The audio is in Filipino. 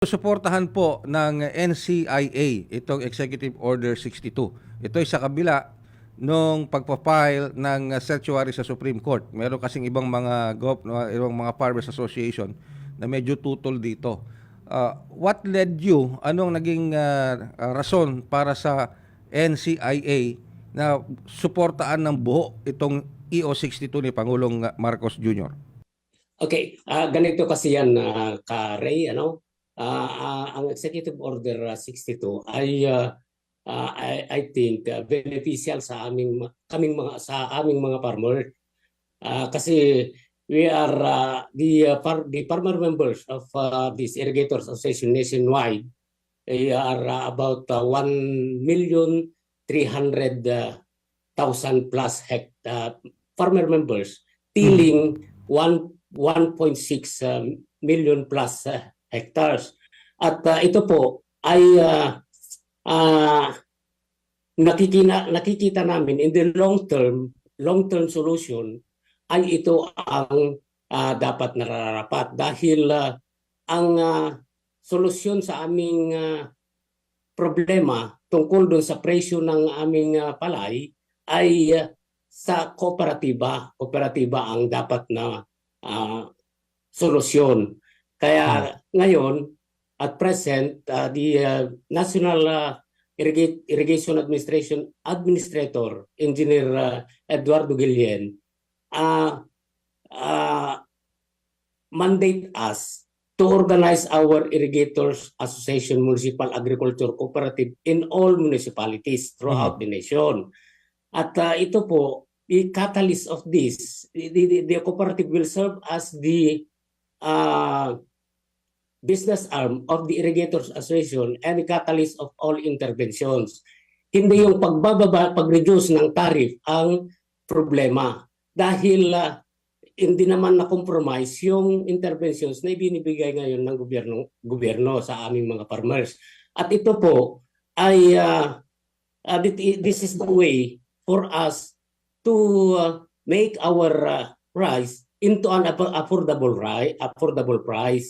Suportahan po ng NCIA itong Executive Order 62. Ito ay sa kabila nung pagpapile ng uh, certiorari sa Supreme Court. Meron kasing ibang mga gov, ibang mga farmers association na medyo tutol dito. Uh, what led you? Anong naging uh, uh, rason para sa NCIA na suportaan ng buo itong EO62 ni Pangulong uh, Marcos Jr.? Okay, ah ganito kasi yan uh, ka Ray, ano? Ah, ah, ang Executive Order ah, 62 ay ah, ah, I, I think ah, beneficial sa aming kaming mga sa aming mga farmer. Ah, kasi we are ah, the ah, far, the farmer members of ah, this irrigators association nationwide they are ah, about uh, 1 million 300 ah, thousand plus hect ah, farmer members tilling 1 1.6 um, million plus uh, hectares. At uh, ito po ay uh, uh, nakikita, nakikita namin in the long term, long term solution ay ito ang uh, dapat nararapat dahil uh, ang uh, solusyon sa aming uh, problema tungkol doon sa presyo ng aming uh, palay ay uh, sa kooperatiba. Kooperatiba ang dapat na ah, solusyon. Kaya ngayon, at present, ah, the ah, National ah, Irriga- Irrigation Administration Administrator, Engineer ah, Eduardo Guillen, ah, ah, mandate us to organize our irrigators association municipal agriculture cooperative in all municipalities throughout the nation. At ah, ito po, the catalyst of this, the, the, the cooperative will serve as the uh, business arm of the Irrigators Association and catalyst of all interventions. Hindi yung pagbababa, pag-reduce ng tariff ang problema. Dahil uh, hindi naman na-compromise yung interventions na ibinibigay ngayon ng gobyerno, gobyerno sa aming mga farmers. At ito po ay uh, uh, thi- this is the way for us to uh, make our uh, rice into an affordable rice, affordable price